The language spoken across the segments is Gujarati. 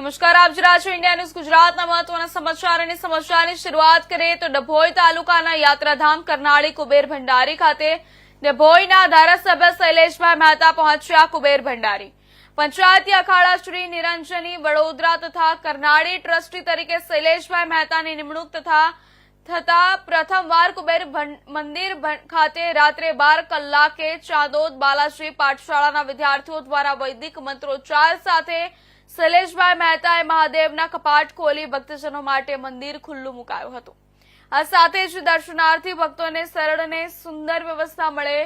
નમસ્કાર, આપ જરા છો ઇન્ડિયા ન્યૂઝ ગુજરાતના મહત્વના સમાચાર અને સમાચારની શરૂઆત કરીએ તો ડભોઈ તાલુકાના યાત્રાધામ કરનાળી કુબેર ભંડારી ખાતે ડભોઈના ધારાસભ્ય શૈલેષભાઈ મહેતા પહોંચ્યા કુબેર ભંડારી. પંચાયતી અખાડા શ્રી નિરંજની વડોદરા તથા કરનાળી ટ્રસ્ટી તરીકે શૈલેષભાઈ મહેતાની નિમણૂક તથા થતા પ્રથમવાર કુબેર મંદિર ખાતે રાત્રે બાર કલાકે ચાંદોદ બાલાશ્રી પાઠશાળાના વિદ્યાર્થીઓ દ્વારા વૈદિક મંત્રોચ્ચાર સાથે શૈલેષભાઈ મહેતાએ મહાદેવના કપાટ ખોલી ભક્તજનો માટે મંદિર ખુલ્લું મુકાયું હતું. આ સાથે જ દર્શનાર્થી ભક્તોને સરળ અને સુંદર વ્યવસ્થા મળે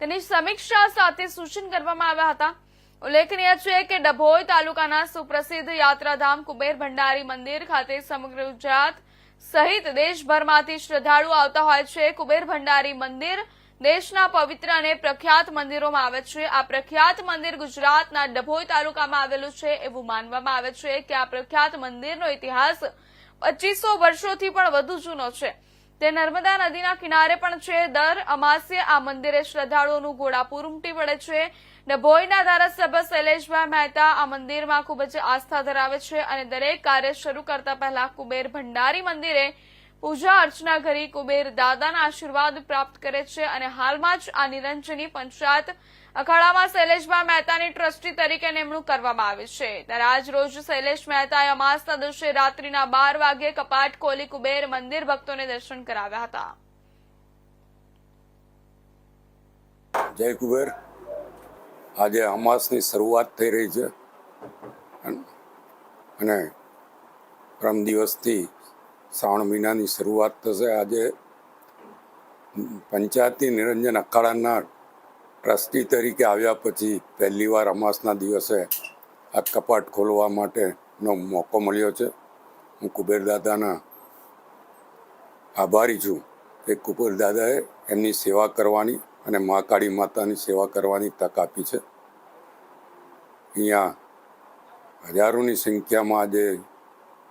તેની સમીક્ષા સાથે સૂચન કરવામાં આવ્યા હતા. ઉલ્લેખનીય છે કે ડભોઈ તાલુકાના સુપ્રસિદ્ધ યાત્રાધામ કુબેર ભંડારી મંદિર ખાતે સમગ્ર ગુજરાત સહિત દેશભરમાંથી શ્રદ્ધાળુ આવતા હોય છે. કુબેર ભંડારી મંદિર દેશના પવિત્ર અને પ્રખ્યાત મંદિરોમાં આવે છે. આ પ્રખ્યાત મંદિર ગુજરાતના ડભોઈ તાલુકામાં આવેલું છે એવું માનવામાં આવે છે કે આ પ્રખ્યાત મંદિરનો ઇતિહાસ પચીસો વર્ષોથી પણ વધુ જૂનો છે. તે નર્મદા નદીના કિનારે પણ છે. દર અમાસે આ મંદિરે શ્રદ્ધાળુઓનું ઘોડાપુર ઉમટી પડે છે. ડભોઈના ધારાસભ્ય શૈલેષભાઈ મહેતા આ મંદિરમાં ખૂબ જ આસ્થા ધરાવે છે અને દરેક કાર્ય શરૂ કરતા પહેલા કુબેર ભંડારી મંદિરે પૂજા અર્ચના કરી કુબેર દાદાના આશીર્વાદ પ્રાપ્ત કરે છે અને હાલમાં જ આ નિરંજની પંચાયત અખાડામાં શૈલેષભાઈ મહેતાની ટ્રસ્ટી તરીકે નિમણૂક કરવામાં આવી છે. ત્યારે આજ શૈલેષ મહેતાએ અમાસના દિવસે રાત્રિના બાર વાગે કપાટ ખોલી કુબેર મંદિર ભક્તોને દર્શન કરાવ્યા હતા. જય કુબેર. આજે અમાસની શરૂઆત થઈ રહી છે. અને પરમ દિવસથી શ્રાવણ મહિનાની શરૂઆત થશે. આજે પંચાયતી નિરંજન અખાડાના ટ્રસ્ટી તરીકે આવ્યા પછી પહેલી વાર અમાસના દિવસે આ કપાટ ખોલવા માટેનો મોકો મળ્યો છે. હું કુબેરદાદાના આભારી છું કે કુબેરદાદાએ એમની સેવા કરવાની અને મા કાળી માતાની સેવા કરવાની તક આપી છે. અહીંયા હજારોની સંખ્યામાં આજે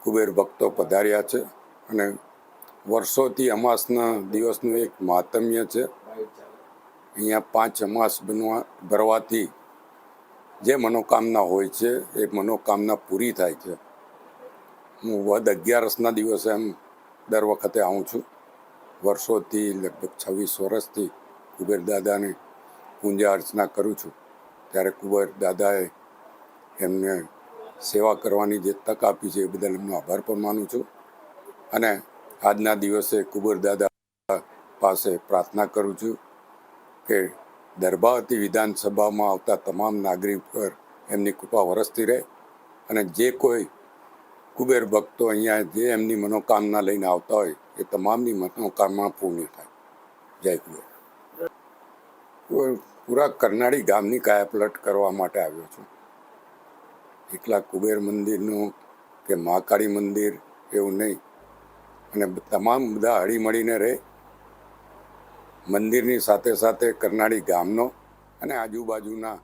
કુબેર ભક્તો પધાર્યા છે. અને વર્ષોથી અમાસના દિવસનું એક મહાત્મ્ય છે. અહીંયા પાંચ અમાસ બનવા, ભરવાથી જે મનોકામના હોય છે, એ મનોકામના પૂરી થાય છે. હું વદ અગિયારસના દિવસે એમ દર વખતે આવું છું. વર્ષોથી લગભગ છવ્વીસ વર્ષથી કુબેર દાદાને પૂજા અર્ચના કરું છું. ત્યારે કુબેર દાદાએ એમને સેવા કરવાની જે તક આપી છે, એ બદલ એમનો આભાર પણ માનું છું. અને આજના દિવસે કુબેર દાદા પાસે પ્રાર્થના કરું છું કે દરબાવતી વિધાનસભામાં આવતા તમામ નાગરિક પર એમની કૃપા વરસતી રહે અને જે કોઈ કુબેર ભક્તો અહીંયા જે એમની મનોકામના લઈને આવતા હોય એ તમામની મનોકામના પૂર્ણ થાય. જય કુબેર. પૂરા કરનાળી ગામની કાયાપલટ કરવા માટે આવ્યો છું. એકલા કુબેર મંદિરનું કે મહાકાળી મંદિર એવું નહીં. અને તમામ બધા હળી મળીને રહે. મંદિરની સાથે સાથે કરનાળી ગામનો અને આજુબાજુના